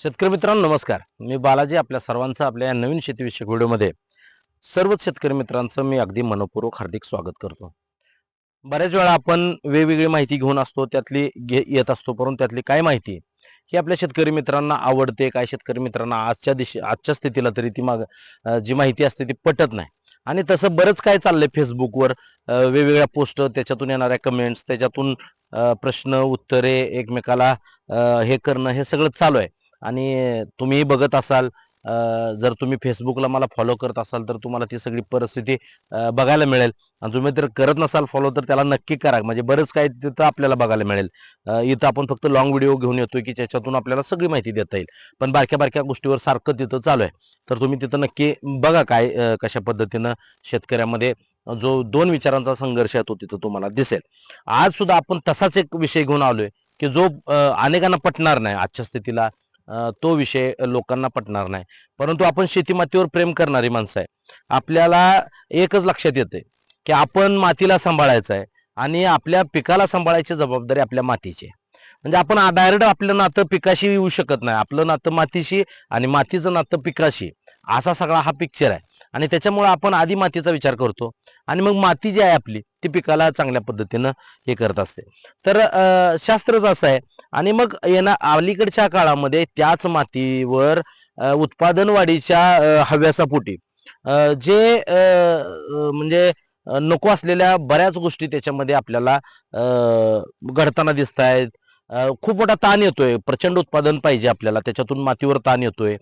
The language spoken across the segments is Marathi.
शेतकरी मित्रांनो नमस्कार. मी बालाजी आपल्या सर्वांचं आपल्या या नवीन शेतीविषयक व्हिडिओमध्ये सर्वच शेतकरी मित्रांचं मी अगदी मनपूर्वक हार्दिक स्वागत करतो. बऱ्याच वेळा आपण वेगवेगळी माहिती घेऊन असतो त्यातली घे येत असतो परंतु त्यातली काय माहिती ही आपल्या शेतकरी मित्रांना आवडते काय शेतकरी मित्रांना आजच्या दिशे आजच्या स्थितीला तरी ती माग जी माहिती असते ती पटत नाही. आणि तसं बरंच काय चाललंय फेसबुकवर वेगवेगळ्या पोस्ट त्याच्यातून येणाऱ्या कमेंट्स त्याच्यातून प्रश्न उत्तरे एकमेकाला हे करणं हे सगळं चालू आहे. आणि तुम्हीही बघत असाल जर तुम्ही फेसबुकला मला फॉलो करत असाल तर तुम्हाला ती सगळी परिस्थिती बघायला मिळेल. आणि तुम्ही जर करत नसाल फॉलो तर त्याला नक्की करा. म्हणजे बरंच काही तिथं आपल्याला बघायला मिळेल. इथं आपण फक्त लॉंग व्हिडिओ घेऊन येतोय की त्याच्यातून आपल्याला सगळी माहिती देता येईल. पण बारक्या बारक्या गोष्टीवर सारखं तिथं चालू आहे. तर तुम्ही तिथं नक्की बघा काय कशा पद्धतीनं शेतकऱ्यामध्ये जो दोन विचारांचा संघर्ष आहे तो तिथं तुम्हाला दिसेल. आज सुद्धा आपण तसाच एक विषय घेऊन आलोय की जो अनेकांना पटणार नाही आजच्या स्थितीला. तो विषय लोकांना पटणार नाही. परंतु आपण शेतीमातीवर प्रेम करणारी माणसं आहे. आपल्याला एकच लक्षात येते की आपण मातीला सांभाळायचं आहे आणि आपल्या पिकाला सांभाळायची जबाबदारी आपल्या मातीची म्हणजे आपण डायरेक्ट आपलं नातं पिकाशी येऊ शकत नाही. आपलं नातं मातीशी आणि मातीचं नातं पिकाशी. असा सगळा हा पिक्चर आहे. आणि त्याच्यामुळे आपण आधी मातीचा विचार करतो. आणि मग माती जी आहे आपली ती पिकाला चांगल्या पद्धतीनं हे करत असते. तर शास्त्रच असं आहे. आणि मग येणा अलीकडच्या काळामध्ये त्याच मातीवर उत्पादन वाढीच्या हव्यासापोटी जे म्हणजे नको असलेल्या बऱ्याच गोष्टी त्याच्यामध्ये आपल्याला घडताना दिसत आहेत खूप मोठा ताण येतोय. प्रचंड उत्पादन पाहिजे आपल्याला. त्याच्यातून मातीवर ताण येतोय.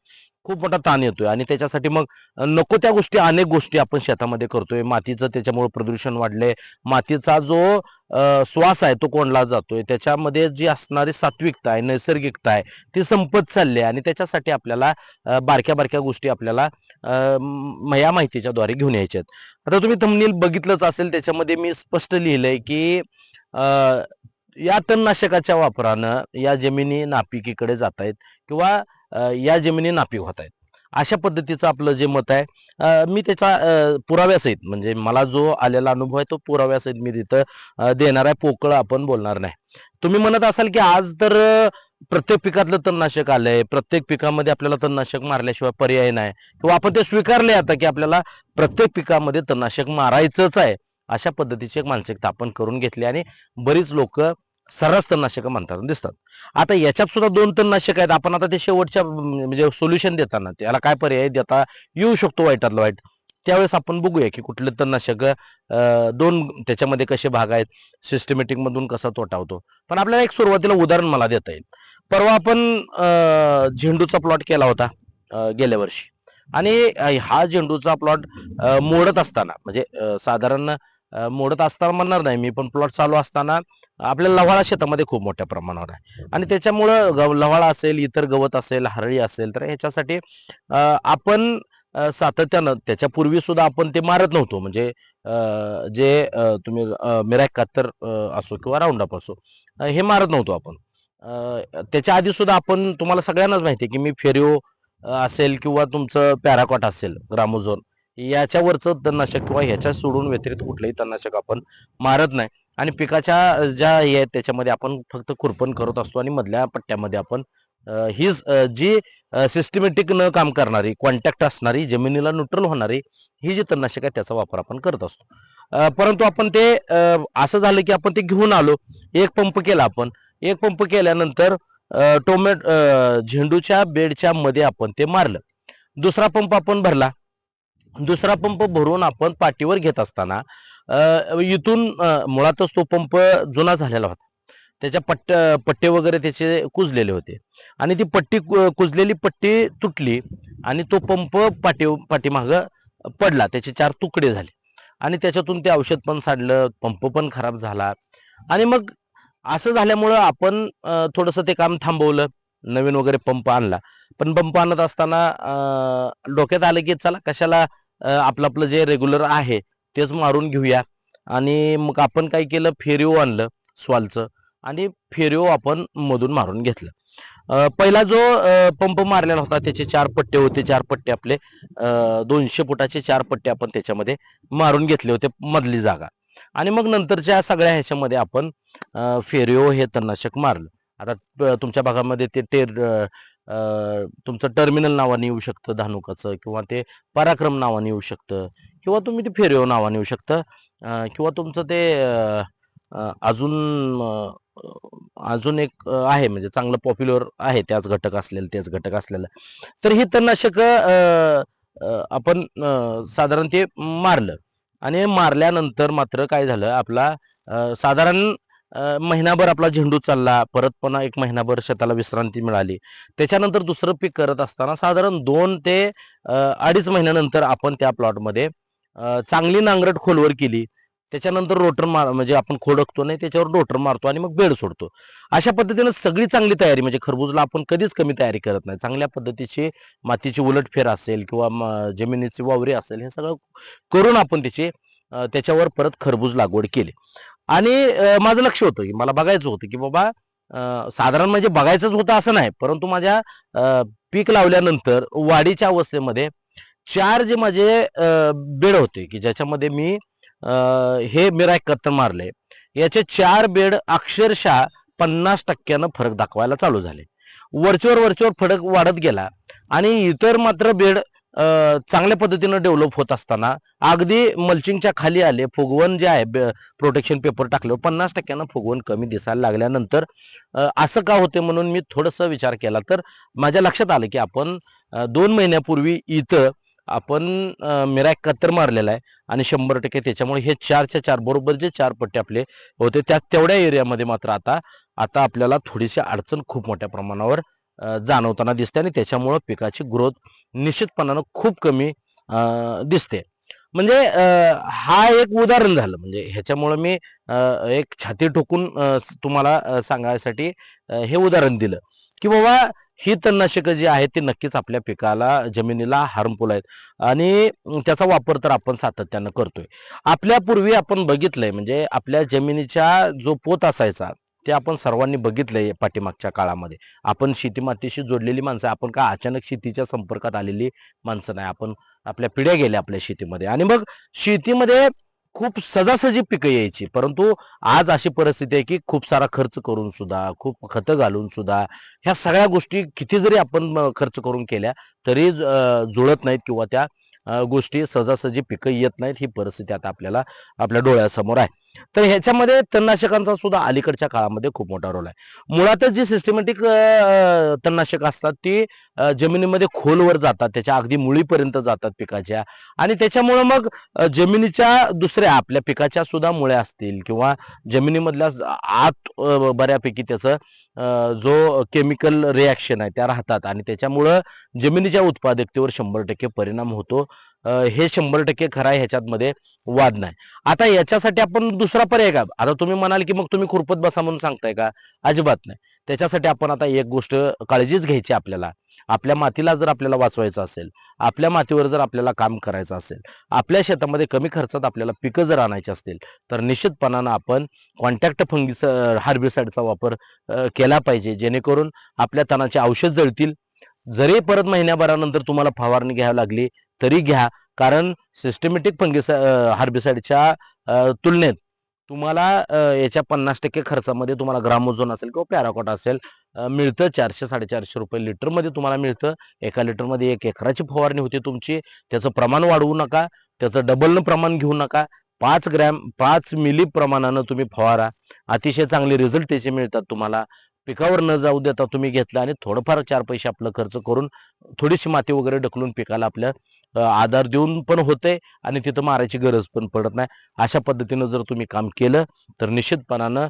खूप मोठा ताण येतोय. आणि त्याच्यासाठी मग नको त्या गोष्टी अनेक गोष्टी आपण शेतामध्ये करतोय. मातीचं त्याच्यामुळे प्रदूषण वाढलंय. मातीचा जो श्वास आहे तो कोंडला जातोय. त्याच्यामध्ये जी असणारी सात्विकता आहे नैसर्गिकता आहे ती संपत चालली आहे. आणि त्याच्यासाठी आपल्याला बारक्या बारक्या गोष्टी आपल्याला या माहितीच्या द्वारे घेऊन यायच्या आहेत. आता तुम्ही तमनील बघितलंच असेल. त्याच्यामध्ये मी स्पष्ट लिहिलंय की या तणनाशकाच्या वापरानं या जमिनी नापिकीकडे जात आहेत किंवा या जमिनी नापीक होत आहेत. अशा पद्धतीचं आपलं जे मत आहे मी त्याचा पुराव्यासहित म्हणजे मला जो आलेला अनुभव आहे तो पुराव्यासहित मी तिथं देणार आहे. पोकळ आपण बोलणार नाही. तुम्ही म्हणत असाल की आज तर प्रत्येक पिकातलं तणनाशक आलंय. प्रत्येक पिकामध्ये आपल्याला तणनाशक मारल्याशिवाय पर्याय नाही. किंवा आपण ते स्वीकारले आता की आपल्याला प्रत्येक पिकामध्ये तणनाशक मारायचंच आहे. अशा पद्धतीची एक मानसिकता आपण करून घेतली आणि बरीच लोक सर्रास तणनाशक म्हणतात दिसतात. आता याच्यात सुद्धा दोन तणनाशक आहेत. आपण आता ते शेवटच्या म्हणजे सोल्युशन देताना त्याला काय पर्याय देता येऊ शकतो वाईटातलं वाईट. त्यावेळेस आपण बघूया की कुठले तणनाशक दोन त्याच्यामध्ये कसे भाग आहेत. सिस्टमॅटिक मधून कसा तोटा होतो. पण आपल्याला एक सुरुवातीला उदाहरण मला देता येईल. परवा आपण झेंडूचा प्लॉट केला होता गेल्या वर्षी. आणि हा झेंडूचा प्लॉट मोडत असताना म्हणजे साधारण मोडत असताना म्हणणार नाही मी पण प्लॉट चालू असताना आपल्या लव्हाळा शेतामध्ये खूप मोठ्या प्रमाणावर आहे. आणि त्याच्यामुळं गव लव्हाळा असेल इतर गवत असेल हरळी असेल तर ह्याच्यासाठी आपण सातत्यानं त्याच्यापूर्वी सुद्धा आपण ते मारत नव्हतो. म्हणजे जे तुम्ही मिराक कातर असो किंवा राऊंड अप असो हे मारत नव्हतो आपण. त्याच्या आधी सुद्धा आपण तुम्हाला सगळ्यांनाच माहिती आहे की मी फेरिओ असेल किंवा तुमचं पॅराकॉट असेल ग्रामोझोन याच्यावरचं तणनाशक किंवा ह्याच्या सोडून व्यतिरिक्त कुठलंही तणनाशक आपण मारत नाही. आणि पिकाच्या ज्या हे आहेत त्याच्यामध्ये आपण फक्त खुरपण करत असतो आणि मधल्या पट्ट्यामध्ये आपण ही जी सिस्टमॅटिक न काम करणारी कॉन्टॅक्ट असणारी जमिनीला न्यूट्रल होणारी ही जी तणनाशक आहे त्याचा वापर आपण करत असतो. परंतु आपण ते असं झालं की आपण ते घेऊन आलो एक पंप केला आपण एक पंप केल्यानंतर टोमॅट झेंडूच्या बेडच्या मध्ये आपण ते मारलं. दुसरा पंप आपण भरला. दुसरा पंप भरून आपण पाठीवर घेत असताना इथून मुळातच तो पंप जुना झालेला होता. त्याच्या पट्ट पट्टे वगैरे त्याचे कुजलेले होते. आणि ती पट्टी कु- कुजलेली पट्टी तुटली आणि तो पंप पाठी पाठीमाग पडला. त्याचे चार तुकडे झाले. आणि त्याच्यातून ते औषध पण साडलं पंप पण खराब झाला. आणि मग असं झाल्यामुळं आपण थोडंसं ते काम थांबवलं. नवीन वगैरे पंप आणला. पण पंप आणत असताना डोक्यात आलं की चला कशाला आपलं आपलं जे रेग्युलर आहे तेच मारून घेऊया. आणि मग आपण काय केलं? फेरिओ आणलं स्वालचं. आणि फेरिओ आपण मधून मारून घेतलं. पहिला जो पंप मारलेला होता त्याचे चार पट्टे होते. चार पट्टे आपले दोनशे फुटाचे चार पट्टे आपण त्याच्यामध्ये मारून घेतले होते मधली जागा. आणि मग नंतरच्या सगळ्या ह्याच्यामध्ये आपण फेरिओ हे तणनाशक मारलं. आता तुमच्या भागामध्ये ते टेर तुमचं टर्मिनल नावाने येऊ शकतं धानुकाचं किंवा ते पराक्रम नावाने येऊ शकतं किंवा तुम्ही ते फेरिओ नावाने येऊ शकतं. किंवा तुमचं ते अजून अजून एक आहे म्हणजे चांगलं पॉप्युलर आहे त्याच घटक असलेलं तेच घटक असलेलं. तर हे तणनाशक आपण साधारण ते मारलं आणि मारल्यानंतर मात्र काय झालं आपला साधारण महिनाभर आपला झेंडू चालला परत पुन्हा एक महिनाभर शेताला विश्रांती मिळाली. त्याच्यानंतर दुसरं पीक करत असताना साधारण दोन ते अडीच महिन्यानंतर आपण त्या प्लॉटमध्ये चांगली नांगरट खोलवर केली. त्याच्यानंतर रोटर मार म्हणजे आपण खोडकतो नाही त्याच्यावर रोटर मारतो आणि मग बेड सोडतो. अशा पद्धतीनं सगळी चांगली तयारी म्हणजे खरबूजला आपण कधीच कमी तयारी करत नाही. चांगल्या पद्धतीची मातीची उलटफेर असेल किंवा जमिनीची वावरी असेल हे सगळं करून आपण त्याची त्याच्यावर परत खरबूज लागवड केली. आणि माझं लक्ष होतं की मला बघायचं होतं की बाबा साधारण म्हणजे बघायचंच होतं असं नाही परंतु माझ्या पीक लावल्यानंतर वाढीच्या अवस्थेमध्ये चार जे माझे बेड होते की ज्याच्यामध्ये मी हे मिराय कत्तर मारले. याचे चार बेड अक्षरशः पन्नास टक्क्यानं फरक दाखवायला चालू झाले. वरच्यावर वरचेवर फरक वाढत गेला आणि इतर मात्र बेड चांगल्या पद्धतीनं डेव्हलप होत असताना अगदी मल्चिंगच्या खाली आले फुगवण जे आहे प्रोटेक्शन पेपर टाकल्यावर पन्नास टक्क्यानं फुगवण कमी दिसायला लागल्यानंतर असं का होते म्हणून मी थोडंसं विचार केला. तर माझ्या लक्षात आलं की आपण दोन महिन्यापूर्वी इथं आपण मिरा कत्तर मारलेला आहे आणि शंभर टक्के त्याच्यामुळे हे चारच्या चार बरोबर जे चार पट्टे आपले होते त्या तेवढ्या एरियामध्ये मात्र आता आता आपल्याला थोडीशी अडचण खूप मोठ्या प्रमाणावर जाणवताना दिसते आणि त्याच्यामुळं पिकाची ग्रोथ निश्चितपणानं खूप कमी दिसते. म्हणजे हा एक उदाहरण झालं. म्हणजे ह्याच्यामुळं मी एक छाती ठोकून तुम्हाला सांगायसाठी हे उदाहरण दिलं. की बाबा ही तणनाशकं जी आहेत ती नक्कीच आपल्या पिकाला जमिनीला हार्मफुल आहेत. आणि त्याचा वापर तर आपण सातत्यानं करतोय. आपल्या पूर्वी आपण बघितलंय म्हणजे आपल्या जमिनीच्या जो पोत असायचा ते आपण सर्वांनी बघितलं आहे पाठीमागच्या काळामध्ये. आपण शेती मातीशी जोडलेली माणसं आपण का अचानक शेतीच्या संपर्कात आलेली माणसं नाही? आपण आपल्या पिढ्या गेल्या आपल्या शेतीमध्ये. आणि मग शेतीमध्ये खूप सजासजी पिकं यायची. परंतु आज अशी परिस्थिती आहे की खूप सारा खर्च करून सुद्धा खूप खतं घालून सुद्धा ह्या सगळ्या गोष्टी किती जरी आपण खर्च करून केल्या तरी जुळत नाहीत किंवा त्या गोष्टी सहजासहजी पिकं येत नाहीत ही परिस्थिती आता आपल्याला आपल्या डोळ्यासमोर आहे. तर ह्याच्यामध्ये तणनाशकांचा सुद्धा अलीकडच्या काळामध्ये खूप मोठा रोल आहे. मुळातच जी सिस्टमॅटिक तणनाशक असतात ती जमिनीमध्ये खोलवर जातात त्याच्या अगदी मुळीपर्यंत जातात पिकाच्या. आणि त्याच्यामुळं मग जमिनीच्या दुसऱ्या आपल्या पिकाच्या सुद्धा मुळ्या असतील किंवा जमिनीमधल्या आत बऱ्यापैकी त्याचं जो केमिकल रिॲक्शन आहे त्या राहतात. आणि त्याच्यामुळं जमिनीच्या उत्पादकतेवर शंभर टक्के परिणाम होतो. हे शंभर टक्के खरं आहे ह्याच्यातमध्ये वाद नाही. आता याच्यासाठी आपण दुसरा पर्याय का? आता तुम्ही म्हणाल की मग तुम्ही खुरपत बसा म्हणून सांगताय का? अजिबात नाही. त्याच्यासाठी आपण आता एक गोष्ट काळजीच घ्यायची आपल्याला. आपल्या मातीला जर आपल्याला वाचवायचं असेल आपल्या मातीवर जर आपल्याला काम करायचं असेल आपल्या शेतामध्ये कमी खर्चात आपल्याला पिकं जर आणायची असतील तर निश्चितपणानं आपण कॉन्टॅक्ट फंगीस हार्बिसाईडचा वापर केला पाहिजे जेणेकरून आपल्या तणाचे औषध जळतील. जरी परत महिन्याभरानंतर तुम्हाला फवारणी घ्यावी लागली तरी घ्या. कारण सिस्टमॅटिक फंगिस हार्बिसाईडच्या तुलनेत तुम्हाला याच्या पन्नास टक्के खर्चामध्ये तुम्हाला ग्रामोझोन असेल किंवा पॅराकॉट असेल मिळतं चारशे साडेचारशे रुपये लिटरमध्ये तुम्हाला मिळतं. एका लिटरमध्ये एक एकराची फवारणी होते तुमची. त्याचं प्रमाण वाढवू नका. त्याचं डबलनं प्रमाण घेऊ नका. पाच ग्रॅम पाच मिली प्रमाणानं तुम्ही फवारा. अतिशय चांगले रिझल्ट त्याचे मिळतात तुम्हाला. पिकावर न जाऊ देता तुम्ही घेतलं आणि थोडंफार चार पैसे आपलं खर्च करून थोडीशी माती वगैरे ढकलून पिकाला आपल्या आधार देऊन पण होते आणि तिथं मारायची गरज पण पडत नाही. अशा पद्धतीनं जर तुम्ही काम केलं तर निश्चितपणानं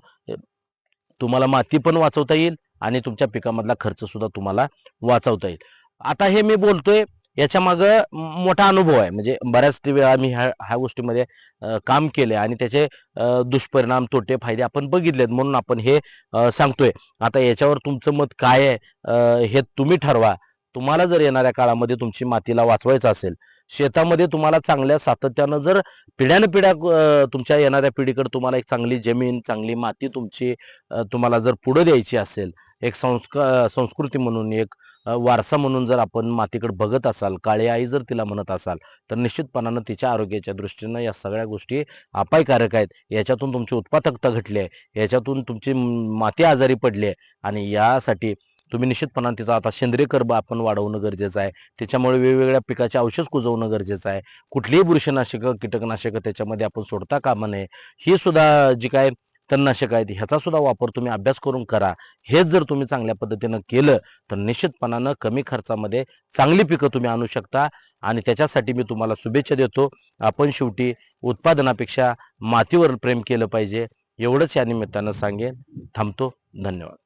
तुम्हाला माती पण वाचवता येईल. आणि तुमच्या पिकामधला खर्च सुद्धा तुम्हाला वाचवता येईल. आता हे मी बोलतोय याच्या माग मोठा अनुभव आहे. म्हणजे बऱ्याच वेळा मी ह्या ह्या गोष्टीमध्ये काम केले आणि त्याचे दुष्परिणाम तोटे फायदे आपण बघितलेत म्हणून आपण हे सांगतोय. आता याच्यावर तुमचं मत काय आहे? हे तुम्ही ठरवा. तुम्हाला जर येणाऱ्या काळामध्ये तुमची मातीला वाचवायचं असेल शेतामध्ये तुम्हाला चांगल्या सातत्यानं जर पिढ्यान पिढ्या तुमच्या येणाऱ्या पिढीकडे तुम्हाला एक चांगली जमीन चांगली माती तुमची तुम्हाला जर पुढं द्यायची असेल एक संस्कार संस्कृती म्हणून एक वारसा म्हणून जर आपण मातीकडे बघत असाल काळी आई जर तिला म्हणत असाल तर निश्चितपणानं तिच्या आरोग्याच्या दृष्टीनं या सगळ्या गोष्टी अपायकारक आहेत. याच्यातून तुमची उत्पादकता घटली आहे. याच्यातून तुमची माती आजारी पडली आहे. आणि यासाठी तुम्ही निश्चितपणाने तिचा आता सेंद्रिय कर्ब आपण वाढवणं गरजेचं आहे. त्याच्यामुळे वेगवेगळ्या पिकाचे औषध कुजवणं गरजेचं आहे. कुठलीही बुरशीनाशकं कीटकनाशकं त्याच्यामध्ये आपण सोडता कामा नये. ही सुद्धा जी काय तणनाशक आहेत ह्याचा सुद्धा वापर तुम्ही अभ्यास करून करा. हेच जर तुम्ही चांगल्या पद्धतीनं केलं तर निश्चितपणानं कमी खर्चामध्ये चांगली पिकं तुम्ही आणू शकता. आणि त्याच्यासाठी मी तुम्हाला शुभेच्छा देतो. आपण शेवटी उत्पादनापेक्षा मातीवर प्रेम केलं पाहिजे. एवढंच या निमित्तानं सांगेन. थांबतो. धन्यवाद.